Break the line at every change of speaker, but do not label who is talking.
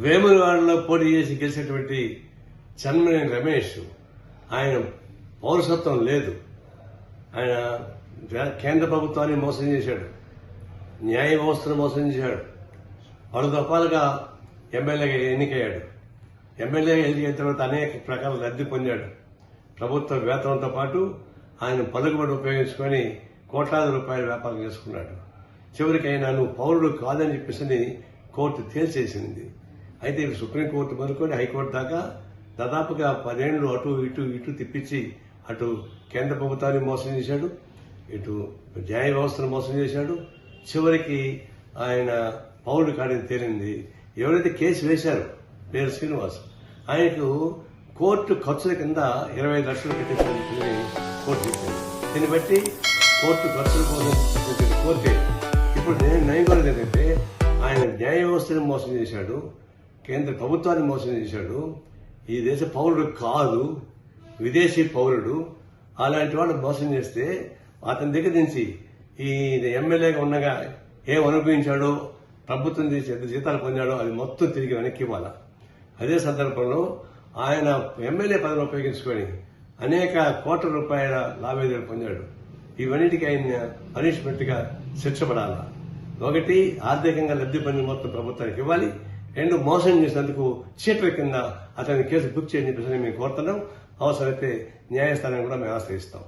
వేములవాడలో పోటీ చేసి గెలిచినటువంటి చన్మనేని రమేష్ ఆయన పౌరసత్వం లేదు. ఆయన కేంద్ర ప్రభుత్వాన్ని మోసం చేశాడు. న్యాయ వ్యవస్థను మోసం చేశాడు. పలు దఫాలుగా ఎమ్మెల్యేగా ఎన్నికయ్యాడు. ఎమ్మెల్యేగా ఎన్నికైన తర్వాత అనేక ప్రకారాల లబ్ధి పొందాడు. ప్రభుత్వ వేతనంతో పాటు ఆయన పలుకుబడి ఉపయోగించుకొని కోట్లాది రూపాయల వ్యాపారం చేసుకున్నాడు. చివరికి ఆయన నువ్వు పౌరుడు కాదని చెప్పేసి కోర్టు తేల్చేసింది. అయితే ఇక సుప్రీంకోర్టు మొదలుకొని హైకోర్టు దాకా దాదాపుగా పదేళ్ళు అటు ఇటు ఇటు తిప్పించి అటు కేంద్ర ప్రభుత్వాన్ని మోసం చేశాడు ఇటు న్యాయ వ్యవస్థను మోసం చేశాడు. చివరికి ఆయన పౌరుడు కాడని తేలింది. ఎవరైతే కేసు వేశారో పేరు శ్రీనివాస్ ఆయనకు కోర్టు ఖర్చుల కింద ఇరవై లక్షలు కట్టించాలని కోర్టు చెప్పింది దీన్ని బట్టి కోర్టు ఖర్చుల కోసం కోర్టే ఇప్పుడు నేను నయం ఏంటంటే ఆయన న్యాయ వ్యవస్థను మోసం చేశాడు. కేంద్ర ప్రభుత్వాన్ని మోసం చేశాడు. ఈ దేశ పౌరుడు కాదు విదేశీ పౌరుడు. అలాంటి వాడు మోసం చేస్తే అతని దగ్గర నుంచి ఈ ఎమ్మెల్యేగా ఉండగా ఏం అనుభవించాడో ప్రభుత్వం చేసి ఎంత జీతాలు పొందాడో అది మొత్తం తిరిగి వెనక్కి ఇవ్వాలి? అదే సందర్భంలో ఆయన ఎమ్మెల్యే పదవిని ఉపయోగించుకొని అనేక కోట్ల రూపాయల లాభేదాలు పొందాడు. ఇవన్నిటికీ ఆయన పనిష్మెంట్గా గా శిక్షపడాల ఒకటి ఆర్థికంగా లబ్ధి పొందిన మొత్తం ప్రభుత్వానికి ఇవ్వాలి. రెండు మోసం చేసినందుకు చీటల కింద అతని కేసు బుక్ చేయని చెప్పేసి మేము కోరుతున్నాం. అవసరమైతే న్యాయస్థానం కూడా మేము ఆశ్రయిస్తాం.